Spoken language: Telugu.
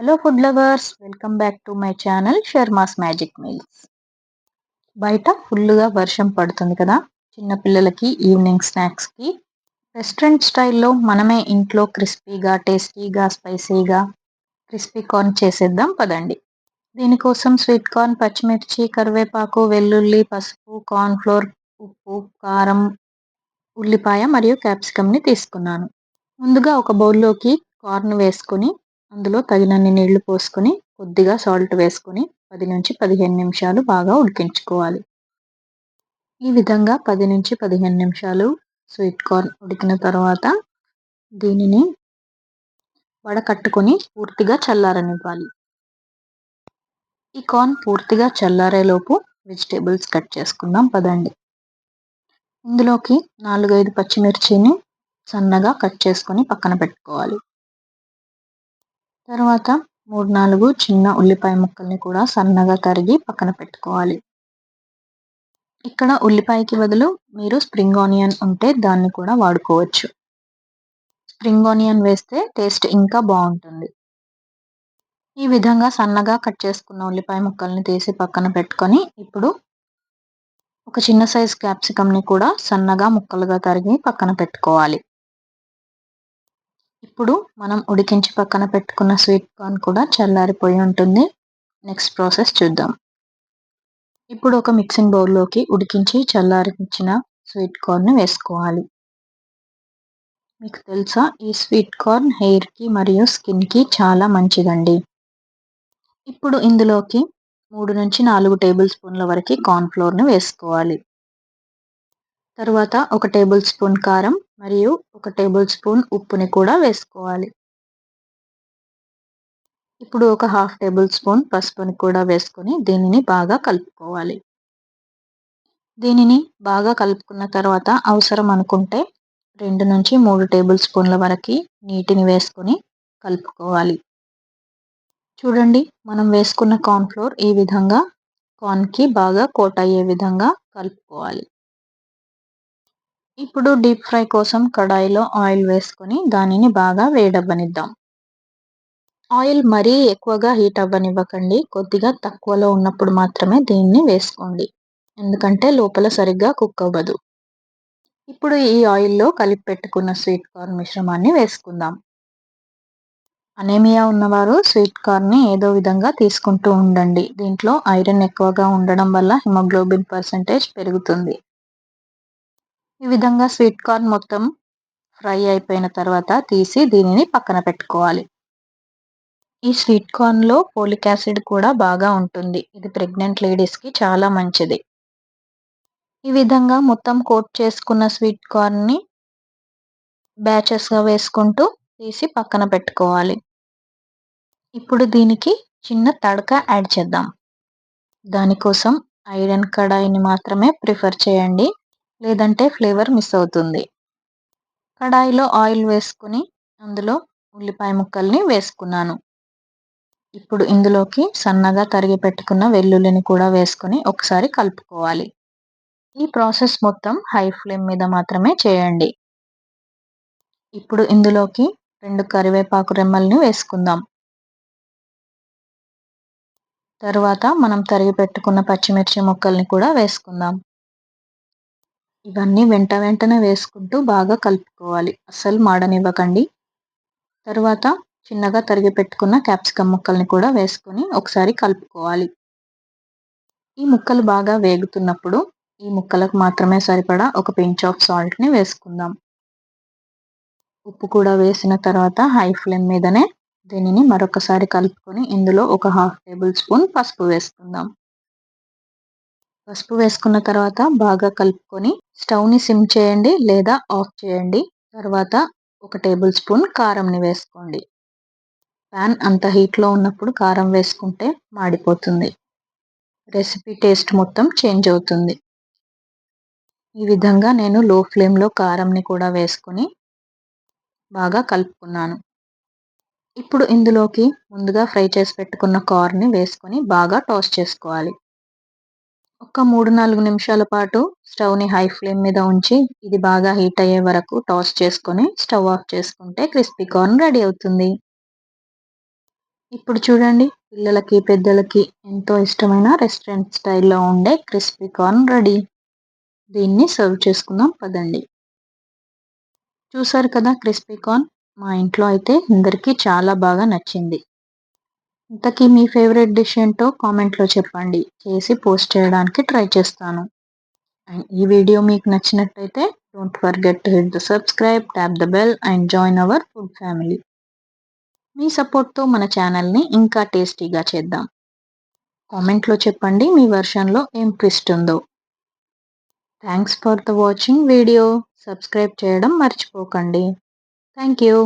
Hello food lovers welcome back to my channel Sharma's magic meals బయట ఫుల్గా వర్షం పడుతుంది కదా. చిన్నపిల్లలకి ఈవినింగ్ స్నాక్స్కి రెస్టారెంట్ స్టైల్లో మనమే ఇంట్లో క్రిస్పీగా టేస్టీగా స్పైసీగా క్రిస్పీ కార్న్ చేసేద్దాం. పదండి. దీనికోసం స్వీట్ కార్న్ పచ్చిమిర్చి కరివేపాకు వెల్లుల్లి పసుపు కార్న్ఫ్లోర్ ఉప్పు కారం ఉల్లిపాయ మరియు క్యాప్సికమ్ని తీసుకున్నాను. ముందుగా ఒక బౌల్లోకి కార్న్ వేసుకుని అందులో తగినన్ని నీళ్ళు పోసుకొని కొద్దిగా సాల్ట్ వేసుకొని పది నుంచి పదిహేను నిమిషాలు బాగా ఉడికించుకోవాలి. ఈ విధంగా పది నుంచి పదిహేను నిమిషాలు స్వీట్ కార్న్ ఉడికిన తర్వాత దీనిని వడకట్టుకొని పూర్తిగా చల్లారనివ్వాలి. ఈ కార్న్ పూర్తిగా చల్లారేలోపు వెజిటేబుల్స్ కట్ చేసుకుందాం పదండి. ఇందులోకి నాలుగైదు పచ్చిమిర్చిని సన్నగా కట్ చేసుకొని పక్కన పెట్టుకోవాలి. తర్వాత మూడు నాలుగు చిన్న ఉల్లిపాయ ముక్కల్ని కూడా సన్నగా తరిగి పక్కన పెట్టుకోవాలి. ఇక్కడ ఉల్లిపాయకి బదులు మీరు స్ప్రింగ్ ఆనియన్ ఉంటే దాన్ని కూడా వాడుకోవచ్చు. స్ప్రింగ్ ఆనియన్ వేస్తే టేస్ట్ ఇంకా బాగుంటుంది. ఈ విధంగా సన్నగా కట్ చేసుకున్న ఉల్లిపాయ ముక్కల్ని తీసి పక్కన పెట్టుకొని ఇప్పుడు ఒక చిన్న సైజ్ క్యాప్సికమ్ని కూడా సన్నగా ముక్కలుగా తరిగి పక్కన పెట్టుకోవాలి. ఇప్పుడు మనం ఉడికించి పక్కన పెట్టుకున్న స్వీట్ కార్న్ కూడా చల్లారిపోయి ఉంటుంది. నెక్స్ట్ ప్రాసెస్ చూద్దాం. ఇప్పుడు ఒక మిక్సింగ్ బౌల్లోకి ఉడికించి చల్లారించిన స్వీట్ కార్న్ వేసుకోవాలి. మీకు తెలుసా ఈ స్వీట్ కార్న్ హెయిర్కి మరియు స్కిన్కి చాలా మంచిదండి. ఇప్పుడు ఇందులోకి మూడు నుంచి నాలుగు టేబుల్ స్పూన్ల వరకు కార్న్ఫ్లోర్ని వేసుకోవాలి. తర్వాత ఒక టేబుల్ స్పూన్ కారం మరియు ఒక టేబుల్ స్పూన్ ఉప్పుని కూడా వేసుకోవాలి. ఇప్పుడు ఒక హాఫ్ టేబుల్ స్పూన్ పసుపుని కూడా వేసుకొని దీనిని బాగా కలుపుకోవాలి. దీనిని బాగా కలుపుకున్న తర్వాత అవసరం అనుకుంటే రెండు నుంచి మూడు టేబుల్ స్పూన్ల వరకు నీటిని వేసుకొని కలుపుకోవాలి. చూడండి మనం వేసుకున్న కార్న్ఫ్లోర్ ఈ విధంగా కార్న్కి బాగా కోట్ అయ్యే విధంగా కలుపుకోవాలి. ఇప్పుడు డీప్ ఫ్రై కోసం కడాయిలో ఆయిల్ వేసుకొని దానిని బాగా వేడవ్వనిద్దాం. ఆయిల్ మరీ ఎక్కువగా హీట్ అవ్వనివ్వకండి. కొద్దిగా తక్కువలో ఉన్నప్పుడు మాత్రమే దీన్ని వేసుకోండి. ఎందుకంటే లోపల సరిగ్గా కుక్ అవ్వదు. ఇప్పుడు ఈ ఆయిల్లో కలిపి పెట్టుకున్న స్వీట్ కార్న్ మిశ్రమాన్ని వేసుకుందాం. అనేమియా ఉన్నవారు స్వీట్ కార్న్ని ఏదో విధంగా తీసుకుంటూ ఉండండి. దీంట్లో ఐరన్ ఎక్కువగా ఉండడం వల్ల హిమోగ్లోబిన్ పర్సంటేజ్ పెరుగుతుంది. ఈ విధంగా స్వీట్ కార్న్ మొత్తం ఫ్రై అయిపోయిన తర్వాత తీసి దీనిని పక్కన పెట్టుకోవాలి. ఈ స్వీట్ కార్న్లో పోలిక్ యాసిడ్ కూడా బాగా ఉంటుంది. ఇది ప్రెగ్నెంట్ లేడీస్కి చాలా మంచిది. ఈ విధంగా మొత్తం కోట్ చేసుకున్న స్వీట్ కార్న్ని బ్యాచెస్గా వేసుకుంటూ తీసి పక్కన పెట్టుకోవాలి. ఇప్పుడు దీనికి చిన్న తడక యాడ్ చేద్దాం. దానికోసం ఐరన్ కడాయిని మాత్రమే ప్రిఫర్ చేయండి. లేదంటే ఫ్లేవర్ మిస్ అవుతుంది. కడాయిలో ఆయిల్ వేసుకుని అందులో ఉల్లిపాయ ముక్కల్ని వేసుకున్నాను. ఇప్పుడు ఇందులోకి సన్నగా తరిగి పెట్టుకున్న వెల్లుల్లిని కూడా వేసుకొని ఒకసారి కలుపుకోవాలి. ఈ ప్రాసెస్ మొత్తం హై ఫ్లేమ్ మీద మాత్రమే చేయండి. ఇప్పుడు ఇందులోకి రెండు కరివేపాకు రెమ్మల్ని వేసుకుందాం. తరువాత మనం తరిగి పెట్టుకున్న పచ్చిమిర్చి ముక్కల్ని కూడా వేసుకుందాం. ఇవన్నీ వెంట వెంటనే వేసుకుంటూ బాగా కలుపుకోవాలి. అస్సలు మాడనివ్వకండి. తరువాత చిన్నగా తరిగి పెట్టుకున్న క్యాప్సికమ్ ముక్కల్ని కూడా వేసుకొని ఒకసారి కలుపుకోవాలి. ఈ ముక్కలు బాగా వేగుతున్నప్పుడు ఈ ముక్కలకు మాత్రమే సరిపడా ఒక పించ్ ఆఫ్ సాల్ట్ని వేసుకుందాం. ఉప్పు కూడా వేసిన తర్వాత హై ఫ్లేమ్ మీదనే దీనిని మరొకసారి కలుపుకొని ఇందులో ఒక హాఫ్ టేబుల్ స్పూన్ పసుపు వేసుకుందాం. పసుపు వేసుకున్న తర్వాత బాగా కలుపుకొని స్టవ్ని సిమ్ చేయండి లేదా ఆఫ్ చేయండి. తర్వాత ఒక టేబుల్ స్పూన్ కారంని వేసుకోండి. ప్యాన్ అంత హీట్లో ఉన్నప్పుడు కారం వేసుకుంటే మాడిపోతుంది. రెసిపీ టేస్ట్ మొత్తం చేంజ్ అవుతుంది. ఈ విధంగా నేను లో ఫ్లేమ్లో కారంని కూడా వేసుకొని బాగా కలుపుకున్నాను. ఇప్పుడు ఇందులోకి ముందుగా ఫ్రై చేసి పెట్టుకున్న కార్ని వేసుకొని బాగా టాస్ చేసుకోవాలి. ఒక మూడు నాలుగు నిమిషాల పాటు స్టవ్ని హై ఫ్లేమ్ మీద ఉంచి ఇది బాగా హీట్ అయ్యే వరకు టాస్ చేసుకొని స్టవ్ ఆఫ్ చేసుకుంటే క్రిస్పీ కార్న్ రెడీ అవుతుంది. ఇప్పుడు చూడండి పిల్లలకి పెద్దలకి ఎంతో ఇష్టమైన రెస్టారెంట్ స్టైల్లో ఉండే క్రిస్పీ కార్న్ రెడీ. దీన్ని సర్వ్ చేసుకుందాం పదండి. చూసారు కదా క్రిస్పీ కార్న్? మా ఇంట్లో అయితే అందరికీ చాలా బాగా నచ్చింది. ఇంతకీ మీ ఫేవరెట్ డిష్ ఏంటో కామెంట్లో చెప్పండి. చేసి పోస్ట్ చేయడానికి ట్రై చేస్తాను. అండ్ ఈ వీడియో మీకు నచ్చినట్టయితే don't forget to hit the subscribe tap the bell and join our food family. మీ సపోర్ట్తో మన ఛానల్ని ఇంకా టేస్టీగా చేద్దాం. కామెంట్లో చెప్పండి మీ వర్షన్లో ఏం ట్విస్ట్ ఉందో. Thanks for the watching video. Subscribe చేయడం మర్చిపోకండి. Thank you.